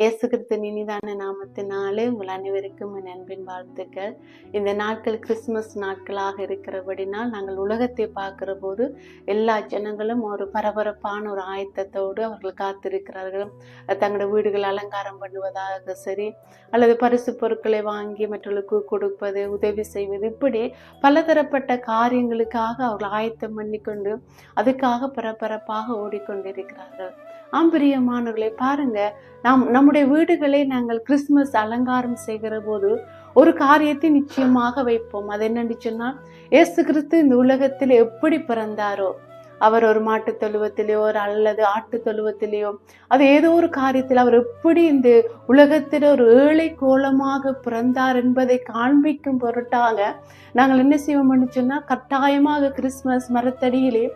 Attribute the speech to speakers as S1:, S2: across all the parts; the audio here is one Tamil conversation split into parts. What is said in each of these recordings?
S1: இயேசு கிறிஸ்துவின் இனிதான நாமத்தினாலே உங்கள் அனைவருக்கும் என் அன்பின் வாழ்த்துக்கள். இந்த நாட்கள் கிறிஸ்துமஸ் நாட்களாக இருக்கிறபடினால் நாங்கள் உலகத்தை பார்க்குற போது எல்லா ஜனங்களும் ஒரு பரபரப்பான ஒரு ஆயத்தத்தோடு அவர்கள் காத்திருக்கிறார்கள். தங்களோட வீடுகள் அலங்காரம் பண்ணுவதாக சரி அல்லது பரிசு பொருட்களை வாங்கி மற்றவர்களுக்கு கொடுப்பது உதவி செய்வது இப்படி பலதரப்பட்ட காரியங்களுக்காக அவர்கள் ஆயத்தம் பண்ணிக்கொண்டு அதுக்காக பரபரப்பாக ஓடிக்கொண்டிருக்கிறார்கள். ஆம் பிரியமானவர்களை பாருங்க நாம் நம்முடைய வீடுகளை நாங்கள் கிறிஸ்துமஸ் அலங்காரம் செய்கிற போது ஒரு காரியத்தை நிச்சயமாக வைப்போம். அது என்னன்னு சொன்னால் ஏசு கிறிஸ்து இந்த உலகத்தில் எப்படி பிறந்தாரோ அவர் ஒரு மாட்டு தொழுவத்திலேயோ ஒரு அல்லது ஆட்டு தொழுவத்திலேயோ அது ஏதோ ஒரு காரியத்தில் அவர் எப்படி இந்த உலகத்தில் ஒரு ஏழை கோலமாக பிறந்தார் என்பதை காண்பிக்கும் பொருட்டாக நாங்கள் என்ன செய்வோம்னு சொன்னால் கட்டாயமாக கிறிஸ்மஸ் மரத்தடியிலே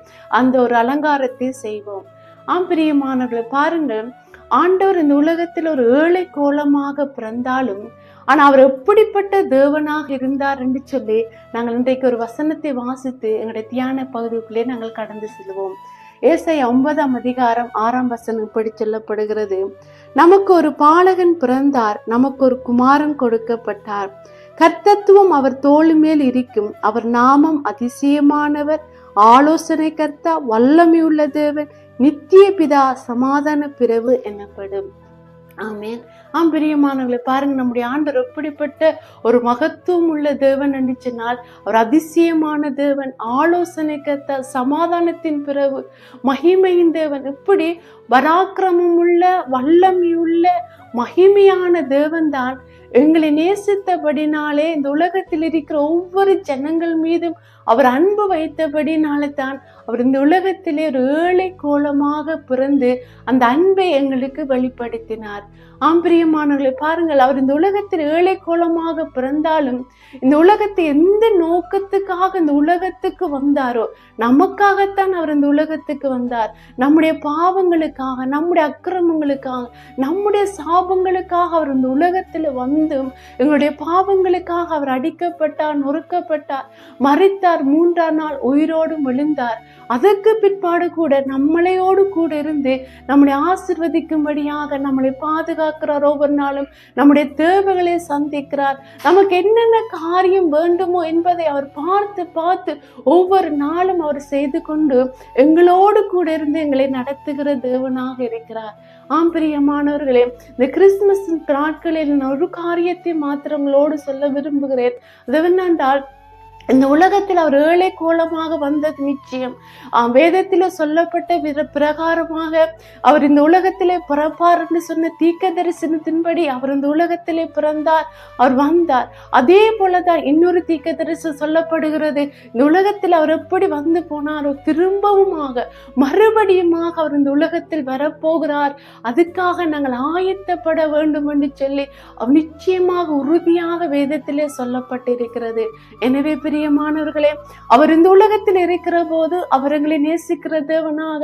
S1: அந்த ஒரு அலங்காரத்தை செய்வோம். ஆம் பிரியமானவர்களை பாருங்கள் ஆண்டவர் இந்த உலகத்தில் ஒரு ஏழை கோலமாக பிறந்தாலும் ஆனால் அவர் எப்படிப்பட்ட தேவனாக இருந்தார் என்று சொல்லி நாங்கள் இன்றைக்கு ஒரு வசனத்தை வாசித்து எங்களுடைய தியான பகுதிக்குள்ளே நாங்கள் கடந்து செல்வோம். ஏசை ஒன்பதாம் அதிகாரம் ஆறாம் வசனம் இப்படி சொல்லப்படுகிறது. நமக்கு ஒரு பாலகன் பிறந்தார் நமக்கு ஒரு குமாரன் கொடுக்கப்பட்டார். கர்த்தத்துவம் அவர் தோல் மேல் இருக்கும். அவர் நாமம் அதிசயமானவர். ஆலோசனை கர்த்தா வல்லமையுள்ள தேவன். நித்திய பிதா சமாதான பிறவு எனப்படும். ஆமேன். ஆம் பிரியமானவங்களை பாருங்க நம்முடைய ஆண்டவர் எப்படிப்பட்ட ஒரு மகத்துவம் உள்ள தேவன் நினைச்சினால் அவர் அதிசயமான தேவன் ஆலோசனை கத்த சமாதானத்தின் பிறகு மகிமையின் தேவன். இப்படி பராக்கிரமம் உள்ள வல்லமையுள்ள மகிமையான தேவன் தான் எங்களை நேசித்தபடினாலே இந்த உலகத்தில் இருக்கிற ஒவ்வொரு ஜனங்கள் மீதும் அவர் அன்பு வைத்தபடினாலே தான் அவர் இந்த உலகத்திலே ஒரு ஏழை கோலமாக பிறந்து அந்த அன்பை எங்களுக்கு வெளிப்படுத்தினார். பிரியமானவர்களை பாருங்கள் அவர் இந்த உலகத்தில் ஏழை கோலமாக பிறந்தாலும் இந்த உலகத்தை எந்த நோக்கத்துக்காக இந்த உலகத்துக்கு வந்தாரோ நமக்காகத்தான் அவர் இந்த உலகத்துக்கு வந்தார். நம்முடைய பாவங்களுக்காக நம்முடைய அக்கிரமங்களுக்காக நம்முடைய சாபங்களுக்காக அவர் இந்த உலகத்தில் வந்தும் எங்களுடைய பாவங்களுக்காக அவர் அடிக்கப்பட்டார் நொறுக்கப்பட்டார் மறித்தார் மூன்றாம் நாள் உயிரோடும் விழுந்தார் அதற்கு பிற்பாடு கூட நம்மளையோடு கூட இருந்து நம்மளை ஆசிர்வதிக்கும்படியாக நம்மளை பாதுகாக்கிறார் ஒவ்வொரு நாளும் நம்முடைய தேவைகளை சந்திக்கிறார். நமக்கு என்னென்ன காரியம் வேண்டுமோ என்பதை அவர் பார்த்து பார்த்து ஒவ்வொரு நாளும் அவர் செய்து கொண்டு எங்களோடு கூட இருந்து எங்களை நடத்துகிற தேவனாக இருக்கிறார். ஆம் பிரியமானவர்களே இந்த கிறிஸ்துமஸ் நாட்களில் நான் ஒரு காரியத்தை மாத்திரங்களோடு சொல்ல விரும்புகிறேன். அது என்னென்றால் இந்த உலகத்தில் அவர் ஏழை கோலமாக வந்தது நிச்சயம். வேதத்தில் சொல்லப்பட்ட வித பிரகாரமாக அவர் இந்த உலகத்திலே பிறப்பார் என்று சொன்ன தீக்க தரிசனத்தின்படி அவர் இந்த உலகத்திலே பிறந்தார் அவர் வந்தார் அதே போலதான் இன்னொரு தீக்க தரிசனம் சொல்லப்படுகிறது. இந்த உலகத்தில் அவர் எப்படி வந்து போனாரோ திரும்பவுமாக மறுபடியுமாக அவர் இந்த உலகத்தில் வரப்போகிறார். அதுக்காக நாங்கள் ஆயத்தப்பட வேண்டும் என்று சொல்லி அவர் நிச்சயமாக உறுதியாக வேதத்திலே சொல்லப்பட்டிருக்கிறது. எனவே பெரிய பிரியமானவர்களே அவர் இந்த உலகத்தில் இருக்கிற போது அவர் எங்களை நேசிக்கிற தேவனாக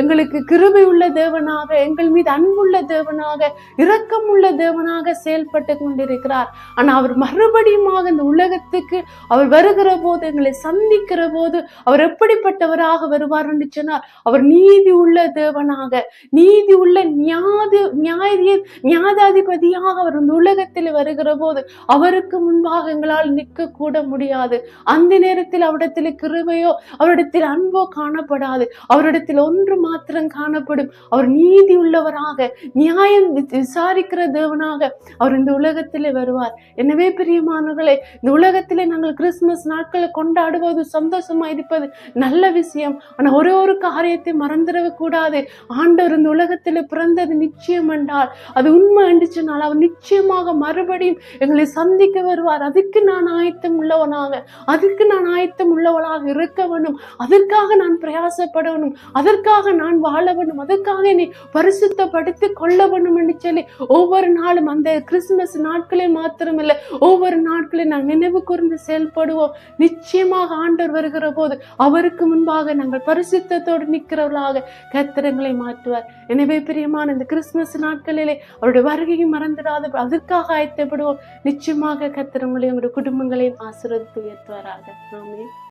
S1: எங்களுக்கு கிருபை உள்ள தேவனாக எங்கள் மீது அன்புள்ள தேவனாக இரக்கம் உள்ள தேவனாக செயல்பட்டு கொண்டிருக்கிறார். ஆனால் அவர் மறுபடியுமாக இந்த உலகத்துக்கு அவர் வருகிற போது எங்களை சந்திக்கிற போது அவர் எப்படிப்பட்டவராக வருவார் என்று சொன்னார் அவர் நீதி உள்ள தேவனாக நீதி உள்ள நியாதி நியாய நியாதாதிபதியாக அவர் இந்த உலகத்தில் வருகிற போது அவருக்கு முன்பாக எங்களால் நிற்க கூட முடியாது. அந்த நேரத்தில் அவரிடத்தில் கிருபையோ அவரிடத்தில் அன்போ காணப்படாது. அவரிடத்தில் ஒன்று மாத்திரம் காணப்படும். அவர் நீதி உள்ளவராக நியாயம் விசாரிக்கிற தேவனாக அவர் இந்த உலகத்திலே வருவார். எனவே பிரியமானவர்களே இந்த உலகத்திலே நாங்கள் கிறிஸ்துமஸ் நாட்களை கொண்டாடுவது சந்தோஷமா இருப்பது நல்ல விஷயம். ஆனா ஒரே ஒரு காரியத்தை மறந்துடவே கூடாது ஆண்டவர் இந்த உலகத்தில் பிறந்தது நிச்சயம் என்றால் அது உண்மை என்று சொன்னால் அவர் நிச்சயமாக மறுபடியும் எங்களை சந்திக்க வருவார். அதுக்கு நான் ஆயத்தம் உள்ளவனாக. அதுக்கு நான் ஆயத்தம் உள்ளவளாக இருக்க அதற்காக நான் பிரயாசப்படணும். அதற்காக நான் வாழ வேண்டும் அதற்காக என்னை பரிசுத்தப்படுத்தி கொள்ள வேணும் என்று சொல்லி ஒவ்வொரு நாளும் அந்த கிறிஸ்துமஸ் நாட்களே மாத்திரமில்லை. ஒவ்வொரு நாட்களையும் நான் நினைவு கூர்ந்து செயல்படுவோம். நிச்சயமாக ஆண்டவர் வருகிற போது அவருக்கு முன்பாக நாங்கள் பரிசுத்தத்தோடு நிற்கிறவர்களாக கத்திரங்களை மாற்றுவார். எனவே பிரியமான இந்த கிறிஸ்துமஸ் நாட்களிலே அவருடைய வருகையும் மறந்துடாத அதற்காக ஆயத்தப்படுவோம். நிச்சயமாக கத்திரங்களையும் உங்களுடைய குடும்பங்களையும் ஆசீர்வதித்து உயர்த்துவாராக ஆமென்